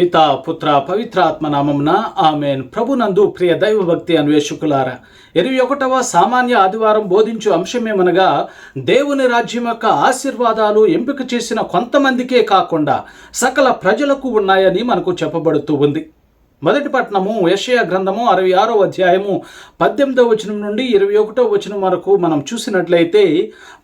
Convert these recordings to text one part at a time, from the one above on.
పితా పుత్ర పవిత్రాత్మ నామమున ఆమెన్. ప్రభునందు ప్రియ దైవభక్తి అన్వేషకులారా ఇరవై ఒకటవ సామాన్య ఆదివారం బోధించు అంశమేమనగా దేవుని రాజ్యం యొక్క ఆశీర్వాదాలు ఎంపిక చేసిన కొంతమందికే కాకుండా సకల ప్రజలకు ఉన్నాయని మనకు చెప్పబడుతూ ఉంది. మొదటి పట్టణము యషయా గ్రంథము అరవై ఆరో అధ్యాయము పద్దెనిమిదవ వచనం నుండి ఇరవై ఒకటో వచనం వరకు మనం చూసినట్లయితే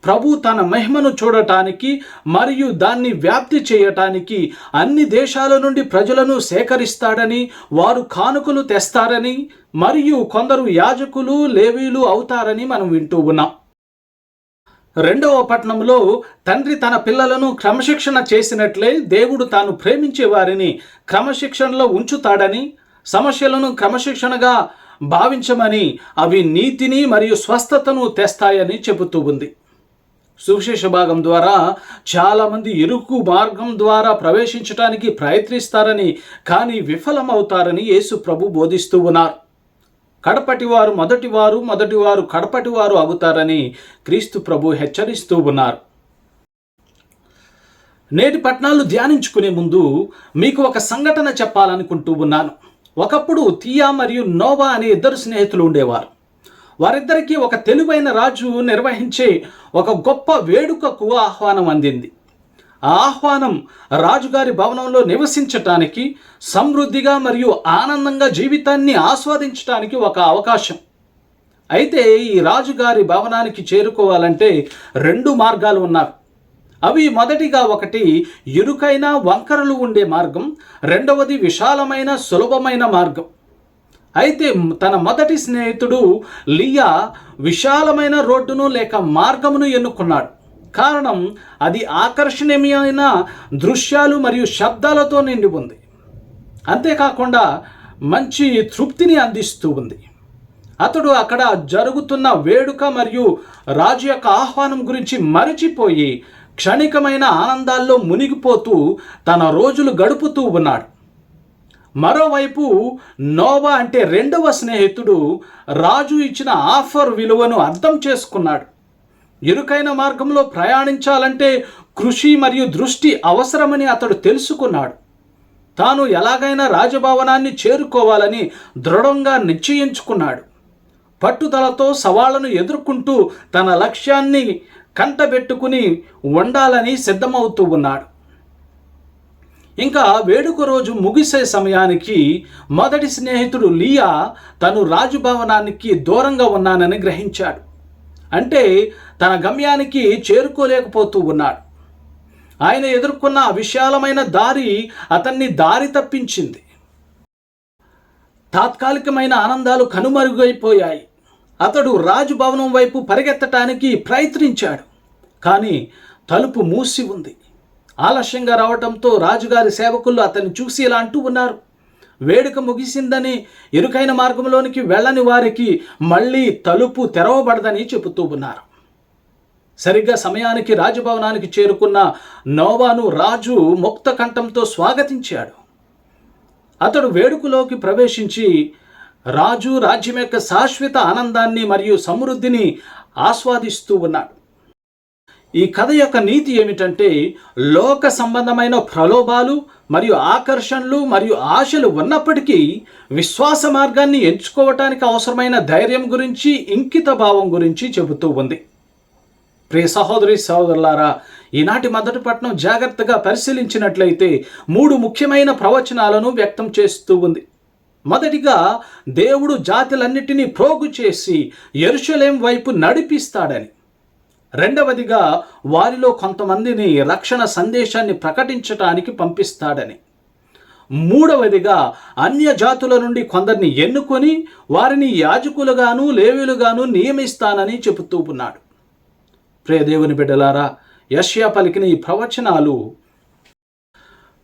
ప్రభు తన మహిమను చూడటానికి మరియు దాన్ని వ్యాప్తి చేయటానికి అన్ని దేశాల నుండి ప్రజలను సేకరిస్తాడని వారు కానుకలు తెస్తారని మరియు కొందరు యాజకులు లేవీలు అవుతారని మనం వింటూ ఉన్నాం. రెండవ పట్టణంలో తండ్రి తన పిల్లలను క్రమశిక్షణ చేసినట్లే దేవుడు తాను ప్రేమించే వారిని క్రమశిక్షణలో ఉంచుతాడని సమస్యలను క్రమశిక్షణగా భావించమని అవి నీతిని మరియు స్వస్థతను తెస్తాయని చెబుతూ ఉంది. సువిశేష భాగం ద్వారా చాలామంది ఇరుకు మార్గం ద్వారా ప్రవేశించడానికి ప్రయత్నిస్తారని కానీ విఫలమవుతారని యేసు ప్రభు బోధిస్తూ ఉన్నారు. కడపటివారు మొదటివారు మొదటివారు కడపటివారు అవుతారని క్రీస్తు ప్రభు హెచ్చరిస్తూ ఉన్నారు. నేటి పట్టణాలు ధ్యానించుకునే ముందు మీకు ఒక సంఘటన చెప్పాలనుకుంటూ ఉన్నాను. ఒకప్పుడు తియా మరియు నోవా అనే ఇద్దరు స్నేహితులు ఉండేవారు. వారిద్దరికీ ఒక తెలివైన రాజు నిర్వహించే ఒక గొప్ప వేడుకకు ఆహ్వానం అందింది. ఆహ్వానం రాజుగారి భవనంలో నివసించటానికి సమృద్ధిగా మరియు ఆనందంగా జీవితాన్ని ఆస్వాదించటానికి ఒక అవకాశం. అయితే ఈ రాజుగారి భవనానికి చేరుకోవాలంటే రెండు మార్గాలు ఉన్నాయి అవి మొదటిగా ఒకటి ఇరుకైన వంకరలు ఉండే మార్గం. రెండవది విశాలమైన సులభమైన మార్గం. అయితే తన మొదటి స్నేహితుడు లియా విశాలమైన రోడ్డును లేక మార్గమును ఎన్నుకున్నాడు. కారణం అది ఆకర్షణీయమైన దృశ్యాలు మరియు శబ్దాలతో నిండి ఉంది. అంతేకాకుండా మంచి తృప్తిని అందిస్తూ ఉంది. అతడు అక్కడ జరుగుతున్న వేడుక మరియు రాజు యొక్క ఆహ్వానం గురించి మరచిపోయి క్షణికమైన ఆనందాల్లో మునిగిపోతూ తన రోజులు గడుపుతూ ఉన్నాడు. మరోవైపు నోవా అంటే రెండవ స్నేహితుడు రాజు ఇచ్చిన ఆఫర్ విలువను అర్థం చేసుకున్నాడు. ఇరుకైన మార్గంలో ప్రయాణించాలంటే కృషి మరియు దృష్టి అవసరమని అతడు తెలుసుకున్నాడు. తాను ఎలాగైనా రాజభవనాన్ని చేరుకోవాలని దృఢంగా నిశ్చయించుకున్నాడు. పట్టుదలతో సవాళ్ళను ఎదుర్కొంటూ తన లక్ష్యాన్ని కంటబెట్టుకుని ఉండాలని సిద్ధమవుతూ ఉన్నాడు. ఇంకా వేడుక రోజు ముగిసే సమయానికి మొదటి స్నేహితుడు లియా తను రాజభవనానికి దూరంగా ఉన్నానని గ్రహించాడు. అంటే తన గమ్యానికి చేరుకోలేకపోతూ ఉన్నాడు. ఆయన ఎదుర్కొన్న విశాలమైన దారి అతన్ని దారి తప్పించింది. తాత్కాలికమైన ఆనందాలు కనుమరుగైపోయాయి. అతడు రాజభవనం వైపు పరిగెత్తటానికి ప్రయత్నించాడు. కానీ తలుపు మూసి ఉంది. ఆలస్యంగా రావటంతో రాజుగారి సేవకులు అతన్ని చూసి ఇలా అంటూ ఉన్నారు? వేడుక ముగిసిందని ఇరుకైన మార్గంలోనికి వెళ్ళని వారికి మళ్ళీ తలుపు తెరవబడదని చెబుతూ ఉన్నారు. సరిగ్గా సమయానికి రాజభవనానికి చేరుకున్న నోవాను రాజు ముక్త కంఠంతో స్వాగతించాడు. అతడు వేడుకలోకి ప్రవేశించి రాజు రాజ్యం యొక్క శాశ్వత ఆనందాన్ని మరియు సమృద్ధిని ఆస్వాదిస్తూ ఉన్నాడు. ఈ కథ యొక్క నీతి ఏమిటంటే లోక సంబంధమైన ప్రలోభాలు మరియు ఆకర్షణలు మరియు ఆశలు ఉన్నప్పటికీ విశ్వాస మార్గాన్ని ఎంచుకోవటానికి అవసరమైన ధైర్యం గురించి ఇంకిత భావం గురించి చెబుతూ ఉంది. ప్రియ సహోదరి సహోదరులారా ఈనాటి మొదటి పట్నం జాగ్రత్తగా పరిశీలించినట్లయితే మూడు ముఖ్యమైన ప్రవచనాలను వ్యక్తం చేస్తూ ఉంది. మొదటిగా దేవుడు జాతులన్నిటినీ ప్రోగు చేసి ఎరుషలేం వైపు నడిపిస్తాడని. రెండవదిగా వారిలో కొంతమందిని రక్షణ సందేశాన్ని ప్రకటించటానికి పంపిస్తాడని. మూడవదిగా అన్య జాతుల నుండి కొందరిని ఎన్నుకొని వారిని యాజకులుగాను లేవీలుగాను నియమిస్తానని చెబుతూ ఉన్నాడు. ప్రియదేవుని బిడ్డలారా యష్యా పలికిన ఈ ప్రవచనాలు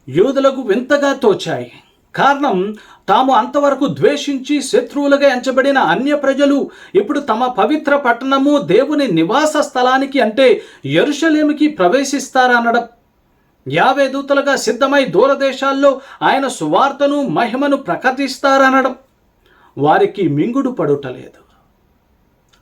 యూదులకు వింతగా తోచాయి. కారణం తాము అంతవరకు ద్వేషించి శత్రువులుగా ఎంచబడిన అన్య ప్రజలు ఇప్పుడు తమ పవిత్ర పట్టణము దేవుని నివాస స్థలానికి అంటే ఎరుషలేమికి ప్రవేశిస్తారనడం. యాభై దూతలుగా సిద్ధమై దూరదేశాల్లో ఆయన సువార్తను మహిమను ప్రకటిస్తారనడం. వారికి మింగుడు పడుటలేదు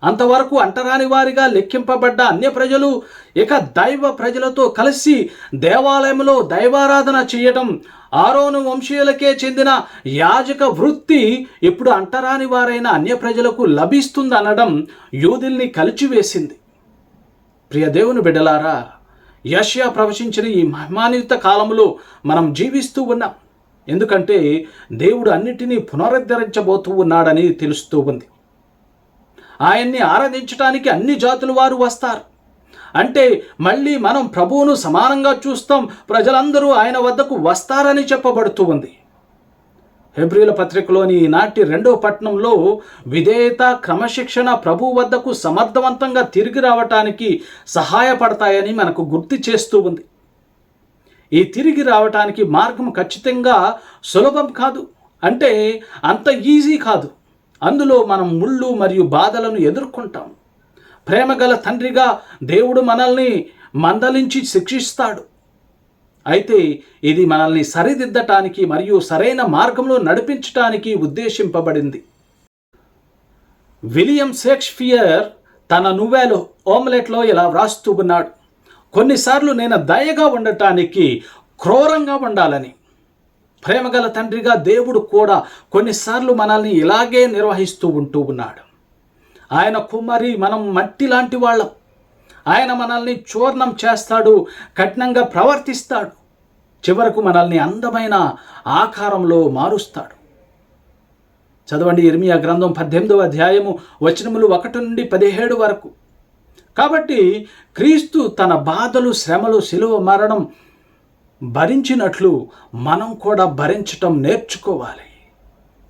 అంతవరకు అంటరాని వారిగా లెక్కింపబడ్డ అన్య ప్రజలు ఇక దైవ ప్రజలతో కలిసి దేవాలయంలో దైవారాధన చేయటం ఆరోను వంశీయులకే చెందిన యాజక వృత్తి ఇప్పుడు అంటరాని వారైన అన్య ప్రజలకు లభిస్తుందనడం యూదుల్ని కలిచివేసింది. ప్రియ దేవుని బిడ్డలారా యష్యా ప్రవచించిన ఈ మహిమాన్విత కాలంలో మనం జీవిస్తూ ఉన్నాం. ఎందుకంటే దేవుడు అన్నిటినీ పునరుద్ధరించబోతూ ఉన్నాడని తెలుస్తూ ఉంది. ఆయన్ని ఆరాధించడానికి అన్ని జాతుల వారు వస్తారు. అంటే మళ్ళీ మనం ప్రభువును సమానంగా చూస్తాం ప్రజలందరూ ఆయన వద్దకు వస్తారని చెప్పబడుతూ ఉంది. హెబ్రిల పత్రికలోని ఈనాటి రెండవ పట్టణంలో విధేయత క్రమశిక్షణ ప్రభు వద్దకు సమర్థవంతంగా తిరిగి రావటానికి సహాయపడతాయని మనకు గుర్తు చేస్తూ ఉంది. ఈ తిరిగి రావటానికి మార్గం ఖచ్చితంగా సులభం కాదు. అంటే అంత ఈజీ కాదు. అందులో మనం ముళ్ళు మరియు బాధలను ఎదుర్కొంటాం ప్రేమగల తండ్రిగా దేవుడు మనల్ని మందలించి శిక్షిస్తాడు. అయితే ఇది మనల్ని సరిదిద్దటానికి మరియు సరైన మార్గంలో నడిపించటానికి ఉద్దేశింపబడింది. విలియం షేక్స్పియర్ తన నువ్వేలో ఓమ్లెట్లో ఇలా వ్రాస్తూ ఉన్నాడు కొన్నిసార్లు నేను దయగా ఉండటానికి క్రూరంగా ఉండాలని. ప్రేమగల తండ్రిగా దేవుడు కూడా కొన్నిసార్లు మనల్ని ఇలాగే నిర్వహిస్తూ ఉంటూ ఉన్నాడు. ఆయన కుమ్మరి మనం మట్టి లాంటి వాళ్ళం. ఆయన మనల్ని చూర్ణం చేస్తాడు కఠినంగా ప్రవర్తిస్తాడు. చివరకు మనల్ని అందమైన ఆకారంలో మారుస్తాడు. చదవండి ఇర్మియా గ్రంథం పద్దెనిమిదవ అధ్యాయము వచనములు ఒకటి నుండి పదిహేడు వరకు. కాబట్టి క్రీస్తు తన బాధలు శ్రమలు శిలువ మరణం భరించినట్లు మనం కూడా భరించటం నేర్చుకోవాలి.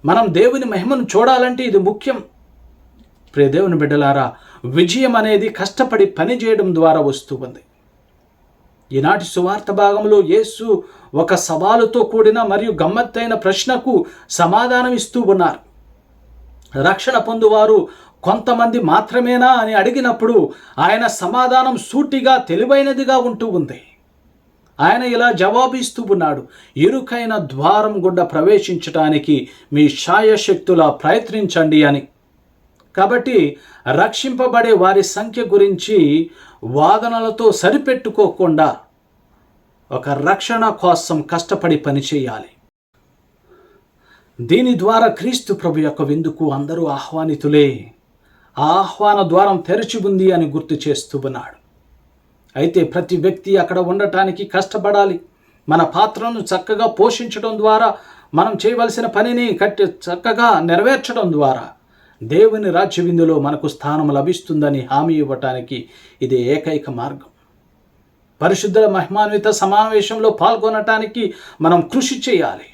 మనం దేవుని మహిమను చూడాలంటే ఇది ముఖ్యం. ప్రియ దేవుని బిడ్డలారా విజయం అనేది కష్టపడి పనిచేయడం ద్వారా వస్తూ ఉంది. ఈనాటి సువార్త భాగంలో యేసు ఒక సవాలుతో కూడిన మరియు గమ్మత్తైన ప్రశ్నకు సమాధానం ఇస్తూ ఉన్నారు. రక్షణ పొందువారు కొంతమంది మాత్రమేనా అని అడిగినప్పుడు ఆయన సమాధానం సూటిగా తెలివైనదిగా ఉంటూ ఉంది. ఆయన ఇలా జవాబిస్తూ ఉన్నాడు. ఇరుకైన ద్వారం గుండా ప్రవేశించటానికి మీ శాయశక్తులా ప్రయత్నించండి అని. కాబట్టి రక్షింపబడే వారి సంఖ్య గురించి వాదనలతో సరిపెట్టుకోకుండా ఒక రక్షణ కోసం కష్టపడి పనిచేయాలి దీని ద్వారా క్రీస్తు ప్రభు యొక్క విందుకు అందరూ ఆహ్వానితులే. ఆ ఆహ్వాన ద్వారం తెరిచి ఉంది అని గుర్తు చేస్తూ ఉన్నాడు. అయితే ప్రతి వ్యక్తి అక్కడ ఉండటానికి కష్టపడాలి. మన పాత్రను చక్కగా పోషించడం ద్వారా మనం చేయవలసిన పనిని కట్టి చక్కగా నెరవేర్చడం ద్వారా దేవుని రాజ్య విందులో మనకు స్థానం లభిస్తుందని హామీ ఇవ్వటానికి ఇది ఏకైక మార్గం. పరిశుద్ధుల మహిమాన్విత సమావేశంలో పాల్గొనటానికి మనం కృషి చేయాలి.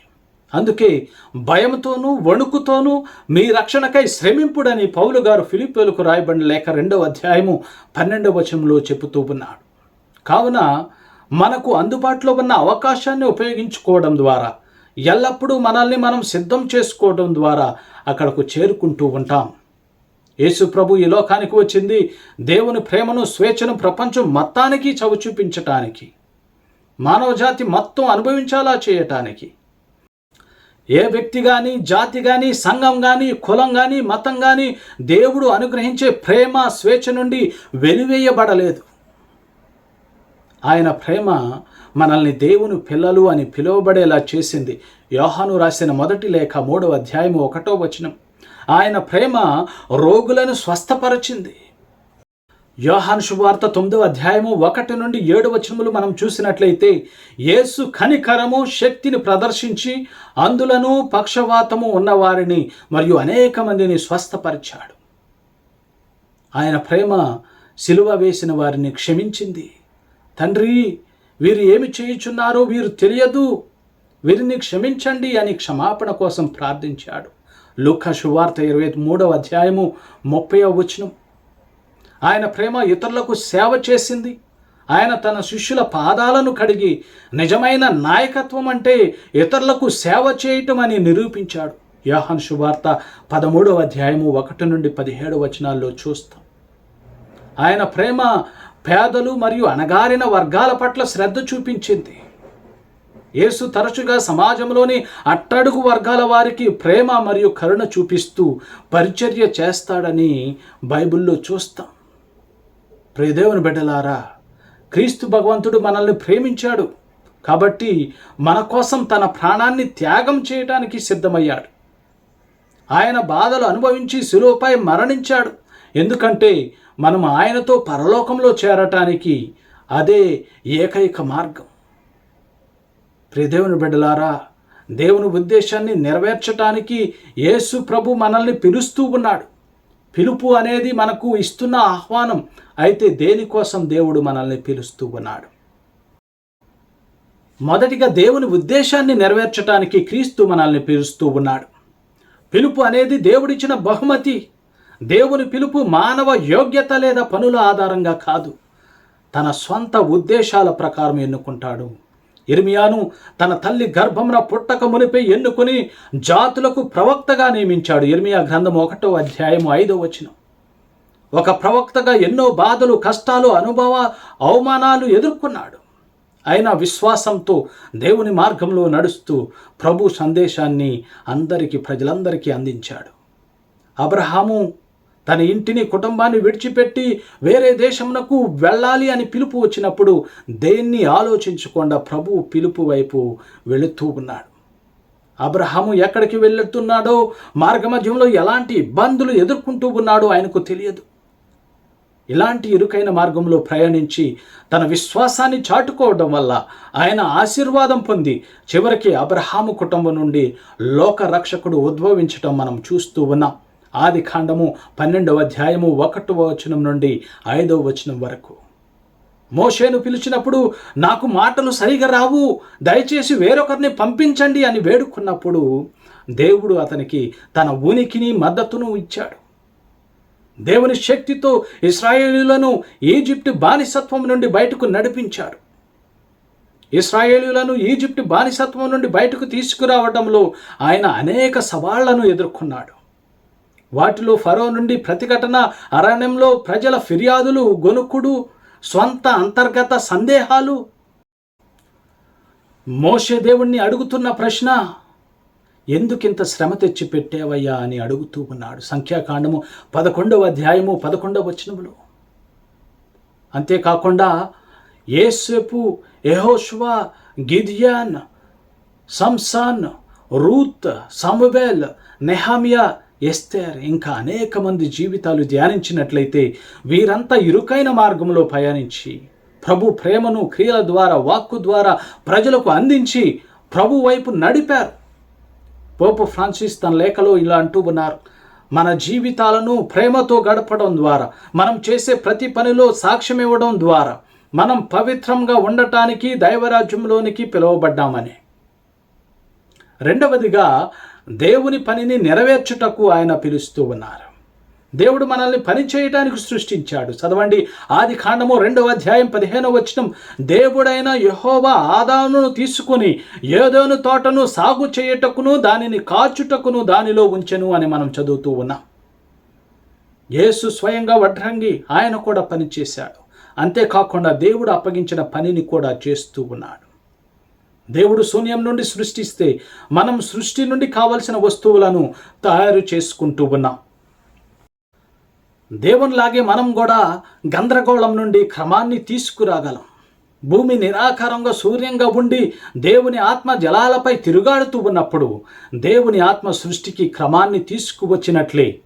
అందుకే భయంతోనూ వణుకుతోనూ మీ రక్షణకై శ్రమింపుడని పౌలు గారు ఫిలిపిలకు రాయబడిన లేఖ రెండవ అధ్యాయము పన్నెండవ వచనంలో చెబుతూ ఉన్నాడు. కావున మనకు అందుబాటులో ఉన్న అవకాశాన్ని ఉపయోగించుకోవడం ద్వారా ఎల్లప్పుడూ మనల్ని మనం సిద్ధం చేసుకోవడం ద్వారా అక్కడకు చేరుకుంటూ ఉంటాం. యేసు ప్రభు ఈ లోకానికి వచ్చింది. దేవుని ప్రేమను స్వేచ్ఛను ప్రపంచం మొత్తానికి చవి చూపించటానికి మానవజాతి మొత్తం అనుభవించాలా చేయటానికి ఏ వ్యక్తి కానీ జాతి కానీ సంఘం కానీ కులం కానీ మతం కానీ దేవుడు అనుగ్రహించే ప్రేమ స్వేచ్ఛ నుండి వెలివేయబడలేదు. ఆయన ప్రేమ మనల్ని దేవుని పిల్లలు అని పిలువబడేలా చేసింది. యోహాను రాసిన మొదటి లేఖ మూడవ అధ్యాయము ఒకటో వచనం. ఆయన ప్రేమ రోగులను స్వస్థపరచింది. యోహాను శుభార్త తొమ్మిదవ అధ్యాయము ఒకటి నుండి ఏడు వచనములు మనం చూసినట్లయితే యేసు కనికరము శక్తిని ప్రదర్శించి అందులను పక్షవాతము ఉన్నవారిని మరియు అనేక మందిని స్వస్థపరిచాడు. ఆయన ప్రేమ సిలువ వేసిన వారిని క్షమించింది. తండ్రి వీరు ఏమి చేయుచున్నారో వీరు తెలియదు. వీరిని క్షమించండి అని క్షమాపణ కోసం ప్రార్థించాడు. లుఖ శువార్త ఇరవై మూడవ అధ్యాయము ముప్పై వచనం. ఆయన ప్రేమ ఇతరులకు సేవ చేసింది. ఆయన తన శిష్యుల పాదాలను కడిగి నిజమైన నాయకత్వం అంటే ఇతరులకు సేవ చేయటం అని నిరూపించాడు. యోహన్ శువార్త పదమూడవ అధ్యాయము ఒకటి నుండి పదిహేడు వచనాల్లో చూస్తాం. ఆయన ప్రేమ పేదలు మరియు అణగారిన వర్గాల పట్ల శ్రద్ధ చూపించింది. యేసు తరచుగా సమాజంలోని అట్టడుగు వర్గాల వారికి ప్రేమ మరియు కరుణ చూపిస్తూ పరిచర్య చేస్తాడని బైబిల్లో చూస్తాం. ప్రియదేవుని బిడ్డలారా క్రీస్తు భగవంతుడు మనల్ని ప్రేమించాడు కాబట్టి మన కోసం తన ప్రాణాన్ని త్యాగం చేయడానికి సిద్ధమయ్యాడు. ఆయన బాధలు అనుభవించి శిలువపై మరణించాడు. ఎందుకంటే మనం ఆయనతో పరలోకంలో చేరటానికి అదే ఏకైక మార్గం. ప్రియదేవుని బిడ్డలారా దేవుని ఉద్దేశాన్ని నెరవేర్చటానికి యేసు ప్రభు మనల్ని పిలుస్తూ ఉన్నాడు. పిలుపు అనేది మనకు ఇస్తున్న ఆహ్వానం అయితే దేనికోసం దేవుడు మనల్ని పిలుస్తూ ఉన్నాడు? మొదటిగా దేవుని ఉద్దేశాన్ని నెరవేర్చటానికి క్రీస్తు మనల్ని పిలుస్తూ ఉన్నాడు. పిలుపు అనేది దేవుడిచ్చిన బహుమతి. దేవుని పిలుపు మానవ యోగ్యత లేదా పనుల ఆధారంగా కాదు. తన స్వంత ఉద్దేశాల ప్రకారం ఎన్నుకుంటాడు. ఇర్మియాను తన తల్లి గర్భమున పుట్టక మునిపై ఎన్నుకొని జాతులకు ప్రవక్తగా నియమించాడు. ఇర్మియా గ్రంథం ఒకటో అధ్యాయము ఐదో వచనం. ఒక ప్రవక్తగా ఎన్నో బాధలు కష్టాలు అనుభవ అవమానాలు ఎదుర్కొన్నాడు. అయినా విశ్వాసంతో దేవుని మార్గంలో నడుస్తూ ప్రభు సందేశాన్ని అందరికీ ప్రజలందరికీ అందించాడు. అబ్రహాము తన ఇంటిని కుటుంబాన్ని విడిచిపెట్టి వేరే దేశమునకు వెళ్ళాలి అని పిలుపు వచ్చినప్పుడు దేన్ని ఆలోచించకుండా ప్రభు పిలుపు వైపు వెళుతూ ఉన్నాడు. అబ్రహాము ఎక్కడికి వెళ్ళుతున్నాడో మార్గమధ్యంలో ఎలాంటి ఇబ్బందులు ఎదుర్కొంటూ ఉన్నాడో ఆయనకు తెలియదు. ఇలాంటి ఇరుకైన మార్గంలో ప్రయాణించి తన విశ్వాసాన్ని చాటుకోవడం వల్ల ఆయన ఆశీర్వాదం పొంది చివరికి అబ్రహాము కుటుంబం నుండి లోక రక్షకుడు ఉద్భవించటం మనం చూస్తూ ఉన్నాం. ఆది కాండము పన్నెండవ అధ్యాయము ఒకటవ వచనం నుండి ఐదవ వచనం వరకు. మోషేను పిలిచినప్పుడు నాకు మాటలు సరిగా రావు దయచేసి వేరొకరిని పంపించండి అని వేడుకున్నప్పుడు దేవుడు అతనికి తన ఉనికిని మద్దతును ఇచ్చాడు. దేవుని శక్తితో ఇస్రాయేలీలను ఈజిప్ట్ బానిసత్వం నుండి బయటకు నడిపించాడు. ఇస్రాయేలీలను ఈజిప్ట్ బానిసత్వం నుండి బయటకు తీసుకురావడంలో ఆయన అనేక సవాళ్ళను ఎదుర్కొన్నాడు. వాటిలో ఫరో నుండి ప్రతిఘటన అరణ్యంలో ప్రజల ఫిర్యాదులు గొనుక్కుడు స్వంత అంతర్గత సందేహాలు. మోషే దేవుణ్ణి అడుగుతున్న ప్రశ్న ఎందుకింత శ్రమ తెచ్చి పెట్టావయ్యా అని అడుగుతూ ఉన్నాడు. సంఖ్యాకాండము పదకొండవ అధ్యాయము పదకొండవ వచనములు. అంతేకాకుండా ఏసేపు ఎహోష్వా గిదియాన్ సంసాన్ రూత్ సమబెల్ నెహామియా ఎస్తేర్ ఇంకా అనేక మంది జీవితాలు ధ్యానించినట్లయితే వీరంతా ఇరుకైన మార్గంలో పయనించి ప్రభు ప్రేమను క్రియల ద్వారా వాక్కు ద్వారా ప్రజలకు అందించి ప్రభు వైపు నడిపారు. పోపు ఫ్రాన్సిస్ తన లేఖలో ఇలా అంటూ ఉన్నారు మన జీవితాలను ప్రేమతో గడపడం ద్వారా మనం చేసే ప్రతి పనిలో సాక్ష్యం ఇవ్వడం ద్వారా మనం పవిత్రంగా ఉండటానికి దైవరాజ్యంలోనికి పిలువబడ్డామని. రెండవదిగా దేవుని పనిని నెరవేర్చుటకు ఆయన పిలుస్తూ ఉన్నారు. దేవుడు మనల్ని పని చేయడానికి సృష్టించాడు. చదవండి ఆది కాండము రెండవ అధ్యాయం పదిహేనవ వచనం. దేవుడైన యహోవా ఆదాను తీసుకుని ఏదోను తోటను సాగు చేయుటకును దానిని కాచుటకును దానిలో ఉంచెను అని మనం చదువుతూ ఉన్నాం. యేసు స్వయంగా వడ్రంగి ఆయన కూడా పని చేశాడు. అంతేకాకుండా దేవుడు అప్పగించిన పనిని కూడా చేస్తూ ఉన్నాడు. దేవుడు శూన్యం నుండి సృష్టిస్తే మనం సృష్టి నుండి కావలసిన వస్తువులను తయారు చేసుకుంటూ ఉన్నాం. దేవునిలాగే మనం కూడా గందరగోళం నుండి క్రమాన్ని తీసుకురాగలం. భూమి నిరాకారంగా సూర్యంగా ఉండి దేవుని ఆత్మ జలాలపై తిరుగాడుతూ ఉన్నప్పుడు దేవుని ఆత్మ సృష్టికి క్రమాన్ని తీసుకువచ్చినట్లే.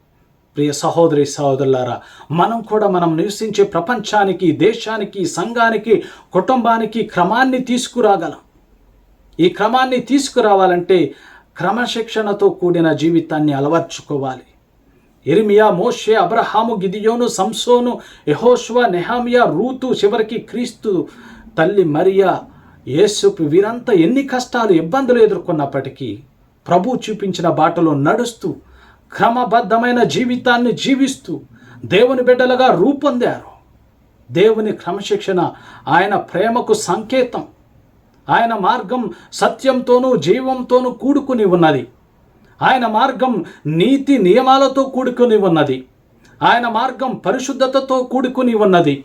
ప్రియ సహోదరి సహోదరులారా మనం కూడా మనం నివసించే ప్రపంచానికి దేశానికి సంఘానికి కుటుంబానికి క్రమాన్ని తీసుకురాగలం. ఈ క్రమాన్ని తీసుకురావాలంటే క్రమశిక్షణతో కూడిన జీవితాన్ని అలవర్చుకోవాలి. ఎరిమియా మోషే అబ్రహాము గిదియోను సంసోను యహోష్వ నెహామియా రూతు చివరికి క్రీస్తు తల్లి మరియా యేసుపు వీరంతా ఎన్ని కష్టాలు ఇబ్బందులు ఎదుర్కొన్నప్పటికీ ప్రభు చూపించిన బాటలో నడుస్తూ క్రమబద్ధమైన జీవితాన్ని జీవిస్తూ దేవుని బిడ్డలుగా రూపొందారు. దేవుని క్రమశిక్షణ ఆయన ప్రేమకు సంకేతం. ఆయన మార్గం సత్యంతోనూ జీవంతోనూ కూడుకుని ఉన్నది. ఆయన మార్గం నీతి నియమాలతో కూడుకుని ఉన్నది. ఆయన మార్గం పరిశుద్ధతతో కూడుకుని ఉన్నది.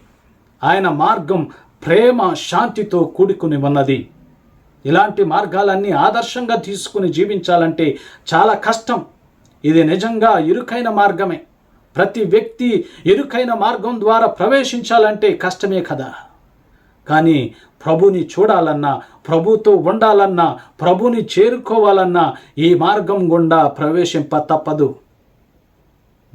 ఆయన మార్గం ప్రేమ శాంతితో కూడుకుని ఉన్నది. ఇలాంటి మార్గాలన్నీ ఆదర్శంగా తీసుకుని జీవించాలంటే చాలా కష్టం. ఇది నిజంగా ఇరుకైన మార్గమే. ప్రతి వ్యక్తి ఇరుకైన మార్గం ద్వారా ప్రవేశించాలంటే కష్టమే కదా. కానీ ప్రభుని చూడాలన్నా ప్రభుతో ఉండాలన్నా ప్రభుని చేరుకోవాలన్నా ఈ మార్గం గుండా ప్రవేశింప తప్పదు.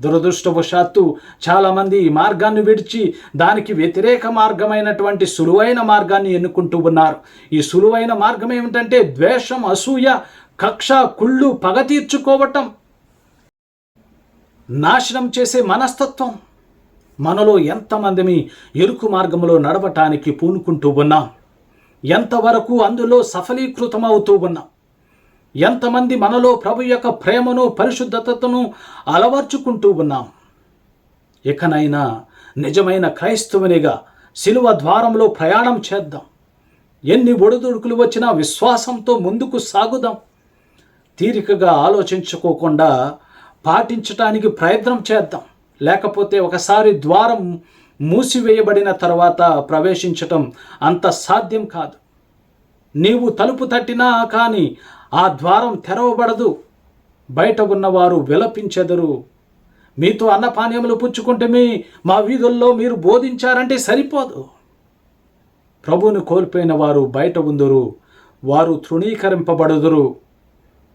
దురదృష్టవశాత్తు చాలామంది ఈ మార్గాన్ని విడిచి దానికి వ్యతిరేక మార్గమైనటువంటి సులువైన మార్గాన్ని ఎన్నుకుంటూ ఉన్నారు. ఈ సులువైన మార్గం ఏమిటంటే ద్వేషం అసూయ కక్ష కుళ్ళు పగ తీర్చుకోవటం. నాశనం చేసే మనస్తత్వం. మనలో ఎంతమందిని ఎరుకు మార్గంలో నడవటానికి పూనుకుంటూ ఉన్నాం. ఎంతవరకు అందులో సఫలీకృతమవుతూ ఉన్నాం. ఎంతమంది మనలో ప్రభు యొక్క ప్రేమను పరిశుద్ధతను అలవర్చుకుంటూ ఉన్నాం. ఇకనైనా నిజమైన క్రైస్తవునిగా శిలువ ద్వారంలో ప్రయాణం చేద్దాం. ఎన్ని ఒడిదుడుకులు వచ్చినా విశ్వాసంతో ముందుకు సాగుదాం. తీరికగా ఆలోచించుకోకుండా పాటించటానికి ప్రయత్నం చేద్దాం. లేకపోతే ఒకసారి ద్వారం మూసివేయబడిన తర్వాత ప్రవేశించటం అంత సాధ్యం కాదు. నీవు తలుపు తట్టినా కానీ ఆ ద్వారం తెరవబడదు. బయట ఉన్నవారు విలపించెదరు. మీతో అన్నపానీయములు పుచ్చుకుంటే మీ మా వీధుల్లో మీరు బోధించారంటే సరిపోదు. ప్రభువుని కోల్పోయిన వారు బయట ఉందరు. వారు తృణీకరింపబడుదురు.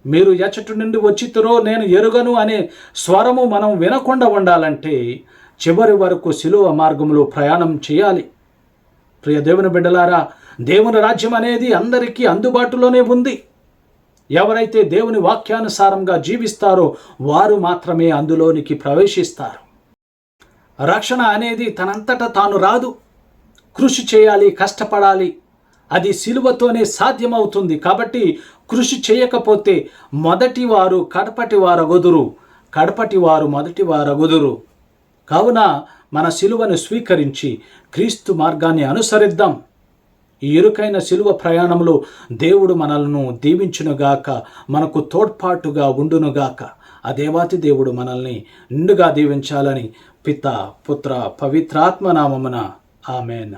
మీరు ఎచ్చటి నుండి వచ్చితురో నేను ఎరుగను అనే స్వరము మనం వినకుండా ఉండాలంటే చివరి వరకు శిలువ మార్గంలో ప్రయాణం చేయాలి. ప్రియ దేవుని బిడ్డలారా దేవుని రాజ్యం అనేది అందరికీ అందుబాటులోనే ఉంది. ఎవరైతే దేవుని వాక్యానుసారంగా జీవిస్తారో వారు మాత్రమే అందులోనికి ప్రవేశిస్తారు. రక్షణ అనేది తనంతట తాను రాదు. కృషి చేయాలి కష్టపడాలి. అది సిలువతోనే సాధ్యమవుతుంది. కాబట్టి కృషి చేయకపోతే మొదటి వారు కడపటి వారగొదురు. కడపటి వారు మొదటి వారగొదురు. కావున మన సిలువను స్వీకరించి క్రీస్తు మార్గాన్ని అనుసరిద్దాం. ఈ ఇరుకైన శిలువ ప్రయాణంలో దేవుడు మనల్ని దీవించునుగాక మనకు తోడ్పాటుగా ఉండునుగాక. ఆ దేవాతి దేవుడు మనల్ని నిండుగా దీవించాలని పిత పుత్ర పవిత్రాత్మనామమున ఆమెనా.